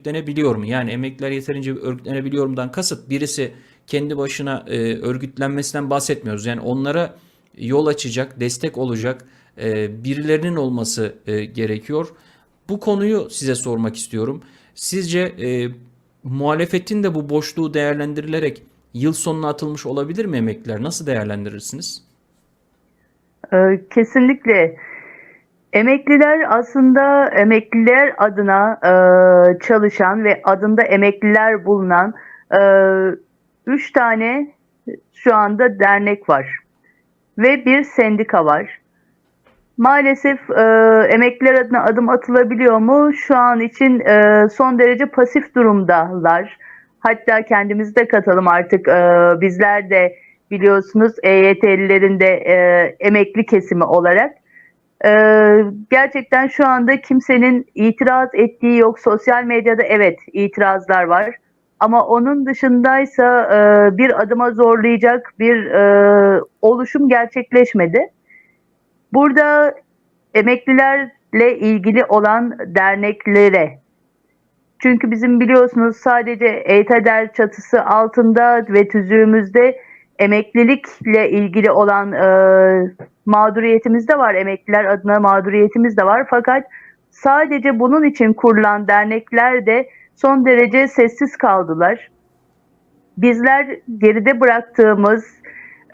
örgütlenebiliyor mu? Yani emekliler yeterince örgütlenebiliyor mu'dan kasıt birisi kendi başına e, örgütlenmesinden bahsetmiyoruz. Yani onlara yol açacak, destek olacak e, birilerinin olması e, gerekiyor. Bu konuyu size sormak istiyorum. Sizce e, muhalefetin de bu boşluğu değerlendirilerek yıl sonuna atılmış olabilir mi emekliler? Nasıl değerlendirirsiniz? Ee, Kesinlikle. Emekliler aslında emekliler adına e, çalışan ve adında emekliler bulunan e, üç tane şu anda dernek var ve bir sendika var. Maalesef e, emekliler adına adım atılabiliyor mu? Şu an için e, son derece pasif durumdalar. Hatta kendimizi de katalım artık. E, bizler de biliyorsunuz EYT'lilerin de e, emekli kesimi olarak. E, gerçekten şu anda kimsenin itiraz ettiği yok. Sosyal medyada evet itirazlar var. Ama onun dışındaysa e, bir adıma zorlayacak bir e, oluşum gerçekleşmedi. Burada emeklilerle ilgili olan derneklere çünkü bizim biliyorsunuz sadece EYTEDER çatısı altında ve tüzüğümüzde emeklilikle ilgili olan e, mağduriyetimiz de var. Emekliler adına mağduriyetimiz de var. Fakat sadece bunun için kurulan dernekler de son derece sessiz kaldılar. Bizler geride bıraktığımız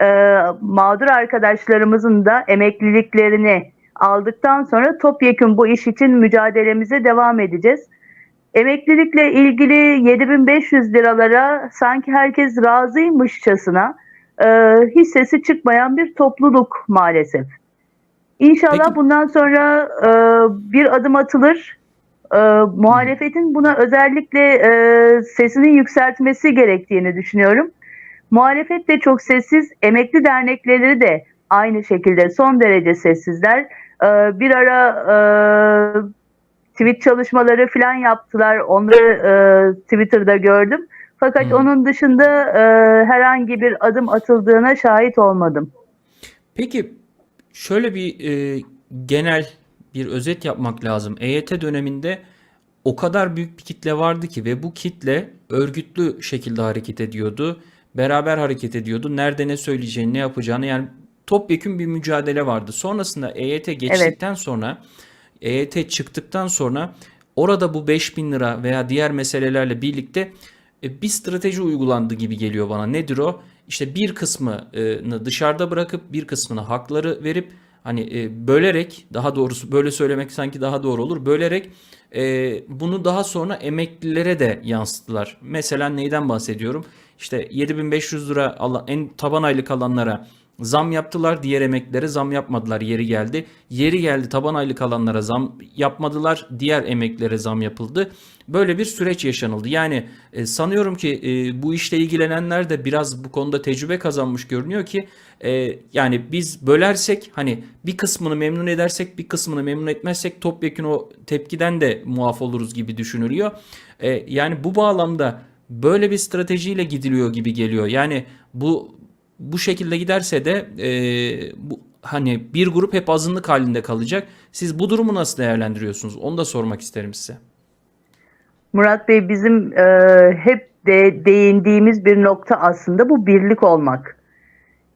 e, mağdur arkadaşlarımızın da emekliliklerini aldıktan sonra topyekun bu iş için mücadelemize devam edeceğiz. Emeklilikle ilgili 7500 liralara sanki herkes razıymışçasına e, hiç sesi çıkmayan bir topluluk maalesef. İnşallah Peki. bundan sonra e, bir adım atılır. E, muhalefetin buna özellikle e, sesini yükseltmesi gerektiğini düşünüyorum. Muhalefet de çok sessiz, emekli dernekleri de aynı şekilde son derece sessizler. E, bir ara e, tweet çalışmaları falan yaptılar. Onları e, Twitter'da gördüm. Fakat Hı. onun dışında e, herhangi bir adım atıldığına şahit olmadım. Peki şöyle bir e, genel bir özet yapmak lazım. EYT döneminde o kadar büyük bir kitle vardı ki ve bu kitle örgütlü şekilde hareket ediyordu. Beraber hareket ediyordu. Nerede ne söyleyeceğini, ne yapacağını yani topyekün bir mücadele vardı. Sonrasında EYT geçtikten sonra EYT çıktıktan sonra orada bu 5000 lira veya diğer meselelerle birlikte bir strateji uygulandı gibi geliyor bana. Nedir o? İşte bir kısmını dışarıda bırakıp bir kısmına hakları verip hani e, bölerek daha doğrusu böyle söylemek sanki daha doğru olur. Bölerek e, bunu daha sonra emeklilere de yansıttılar. Mesela neyden bahsediyorum? İşte 7500 lira en taban aylık alanlara Zam yaptılar, diğer emeklilere zam yapmadılar. Yeri geldi. Yeri geldi taban aylık alanlara zam yapmadılar, diğer emeklilere zam yapıldı. Böyle bir süreç yaşanıldı. Yani e, sanıyorum ki e, bu işle ilgilenenler de biraz bu konuda tecrübe kazanmış görünüyor ki e, yani biz bölersek hani bir kısmını memnun edersek bir kısmını memnun etmezsek topyekun o tepkiden de muaf oluruz gibi düşünülüyor. E, yani bu bağlamda böyle bir stratejiyle gidiliyor gibi geliyor. Yani bu bu şekilde giderse de e, bu hani bir grup hep azınlık halinde kalacak. Siz bu durumu nasıl değerlendiriyorsunuz? Onu da sormak isterim size. Murat Bey bizim e, hep de değindiğimiz bir nokta aslında bu birlik olmak.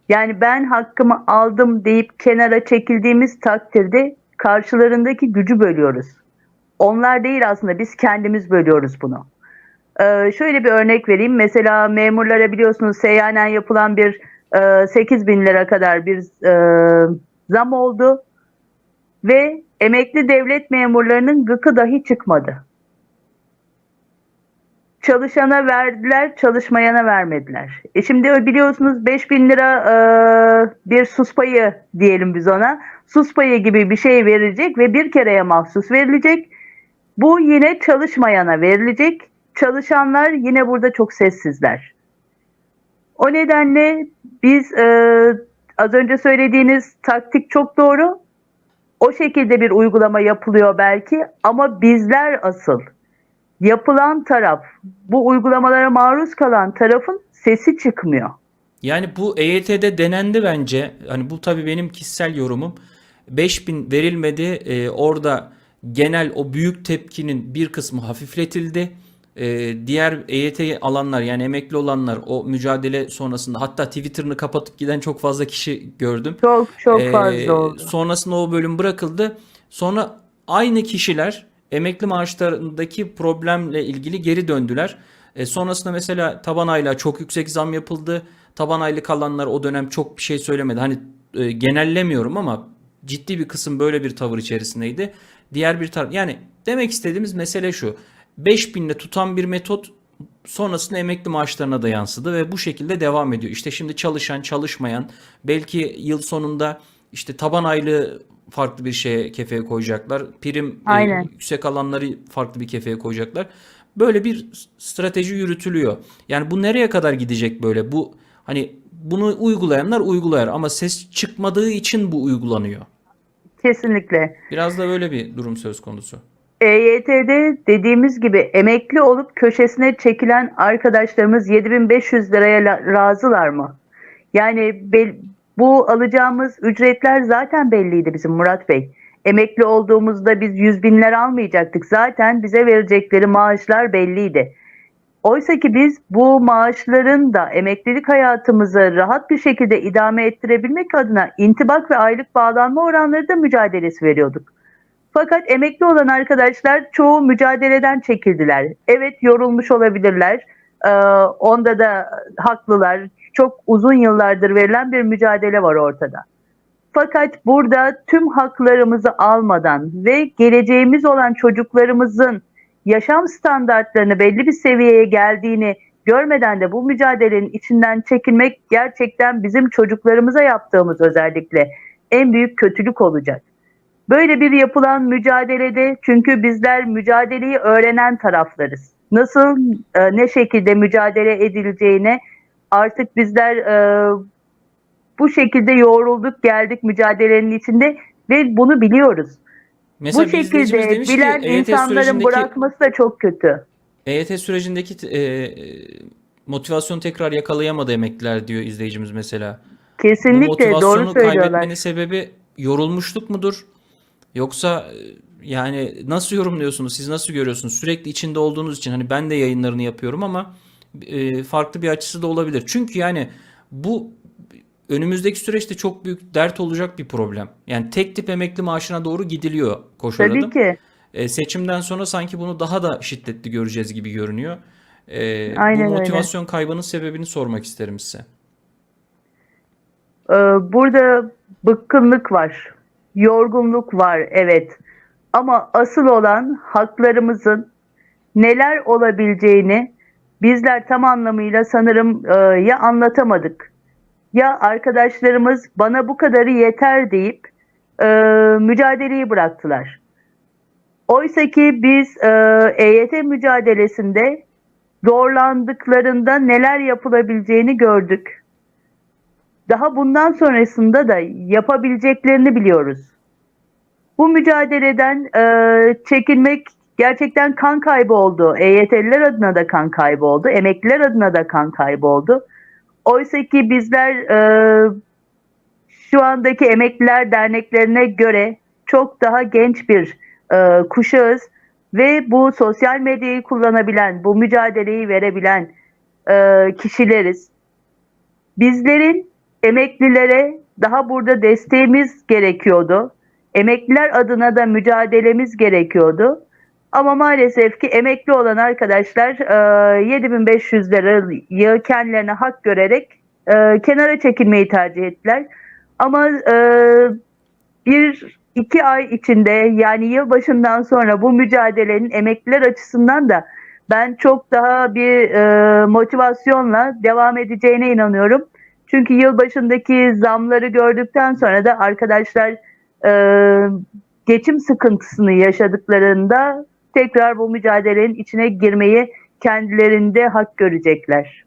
Yani ben hakkımı aldım deyip kenara çekildiğimiz takdirde karşılarındaki gücü bölüyoruz. Onlar değil aslında biz kendimiz bölüyoruz bunu. Ee, şöyle bir örnek vereyim. Mesela memurlara biliyorsunuz seyyanen yapılan bir e, 8 bin lira kadar bir e, zam oldu. Ve emekli devlet memurlarının gıkı dahi çıkmadı. Çalışana verdiler, çalışmayana vermediler. E şimdi biliyorsunuz 5 bin lira e, bir sus payı diyelim biz ona. Sus payı gibi bir şey verilecek ve bir kereye mahsus verilecek. Bu yine çalışmayana verilecek. Çalışanlar yine burada çok sessizler. O nedenle biz e, az önce söylediğiniz taktik çok doğru. O şekilde bir uygulama yapılıyor belki ama bizler asıl yapılan taraf, bu uygulamalara maruz kalan tarafın sesi çıkmıyor. Yani bu EYT'de denendi bence. Hani bu tabii benim kişisel yorumum. 5000 verilmedi. Ee, orada genel o büyük tepkinin bir kısmı hafifletildi. Ee, diğer EYT alanlar yani emekli olanlar o mücadele sonrasında hatta Twitter'ını kapatıp giden çok fazla kişi gördüm. Çok çok Ee, fazla oldu. Sonrasında o bölüm bırakıldı. Sonra aynı kişiler emekli maaşlarındaki problemle ilgili geri döndüler. E, sonrasında mesela taban aylığa çok yüksek zam yapıldı. Taban aylık alanlar o dönem çok bir şey söylemedi. Hani e, genellemiyorum ama ciddi bir kısım böyle bir tavır içerisindeydi. Diğer bir taraf yani demek istediğimiz mesele şu. 5000 ile tutan bir metot sonrasında emekli maaşlarına da yansıdı ve bu şekilde devam ediyor. İşte şimdi çalışan, çalışmayan, belki yıl sonunda işte taban aylığı farklı bir şeye kefeye koyacaklar. Prim e, yüksek alanları farklı bir kefeye koyacaklar. Böyle bir strateji yürütülüyor. Yani bu nereye kadar gidecek böyle? Bu hani bunu uygulayanlar uygular ama ses çıkmadığı için bu uygulanıyor. Kesinlikle. Biraz da böyle bir durum söz konusu. EYT'de dediğimiz gibi emekli olup köşesine çekilen arkadaşlarımız 7500 liraya la- razılar mı? Yani bu alacağımız ücretler zaten belliydi bizim Murat Bey. Emekli olduğumuzda biz yüz binler almayacaktık. Zaten bize verecekleri maaşlar belliydi. Oysa ki biz bu maaşların da emeklilik hayatımızı rahat bir şekilde idame ettirebilmek adına intibak ve aylık bağlanma oranları da mücadelesi veriyorduk. Fakat emekli olan arkadaşlar çoğu mücadeleden çekildiler. Evet yorulmuş olabilirler. Ee, onda da haklılar. Çok uzun yıllardır verilen bir mücadele var ortada. Fakat burada tüm haklarımızı almadan ve geleceğimiz olan çocuklarımızın yaşam standartlarını belli bir seviyeye geldiğini görmeden de bu mücadelenin içinden çekilmek gerçekten bizim çocuklarımıza yaptığımız özellikle en büyük kötülük olacak. Böyle bir yapılan mücadelede çünkü bizler mücadeleyi öğrenen taraflarız. Nasıl e, ne şekilde mücadele edileceğine artık bizler e, bu şekilde yoğrulduk geldik mücadelenin içinde ve bunu biliyoruz. Mesela bu şekilde demiş ki bilen EYT insanların sürecindeki bırakması da çok kötü. EYT sürecindeki e, e, motivasyon tekrar yakalayamadı emekliler diyor izleyicimiz mesela. Kesinlikle doğru motivasyonu söylüyorlar. kaybetmenin sebebi yorulmuşluk mudur? Yoksa e, yani nasıl yorumluyorsunuz? Siz nasıl görüyorsunuz? Sürekli içinde olduğunuz için hani ben de yayınlarını yapıyorum ama e, farklı bir açısı da olabilir. Çünkü yani bu önümüzdeki süreçte çok büyük dert olacak bir problem. Yani tek tip emekli maaşına doğru gidiliyor koşar Tabii ki. E, seçimden sonra sanki bunu daha da şiddetli göreceğiz gibi görünüyor. E, bu Aynen öyle. motivasyon kaybının sebebini sormak isterim size. Ee, Burada bıkkınlık var, yorgunluk var evet. Ama asıl olan haklarımızın neler olabileceğini bizler tam anlamıyla sanırım e, ya anlatamadık ya arkadaşlarımız bana bu kadarı yeter deyip e, mücadeleyi bıraktılar. Oysa ki biz e, EYT mücadelesinde zorlandıklarında neler yapılabileceğini gördük. Daha bundan sonrasında da yapabileceklerini biliyoruz. Bu mücadeleden e, çekilmek gerçekten kan kaybı oldu. EYT'liler adına da kan kaybı oldu. Emekliler adına da kan kaybı oldu. Oysa ki bizler e, şu andaki emekliler derneklerine göre çok daha genç bir e, kuşağız ve bu sosyal medyayı kullanabilen, bu mücadeleyi verebilen e, kişileriz. Bizlerin emeklilere daha burada desteğimiz gerekiyordu. Emekliler adına da mücadelemiz gerekiyordu. Ama maalesef ki emekli olan arkadaşlar e, 7500 lirayı kendilerine hak görerek e, kenara çekilmeyi tercih ettiler. Ama e, bir iki ay içinde yani yılbaşından sonra bu mücadelenin emekliler açısından da ben çok daha bir e, motivasyonla devam edeceğine inanıyorum. Çünkü yılbaşındaki zamları gördükten sonra da arkadaşlar e, geçim sıkıntısını yaşadıklarında tekrar bu mücadelenin içine girmeyi kendilerinde hak görecekler.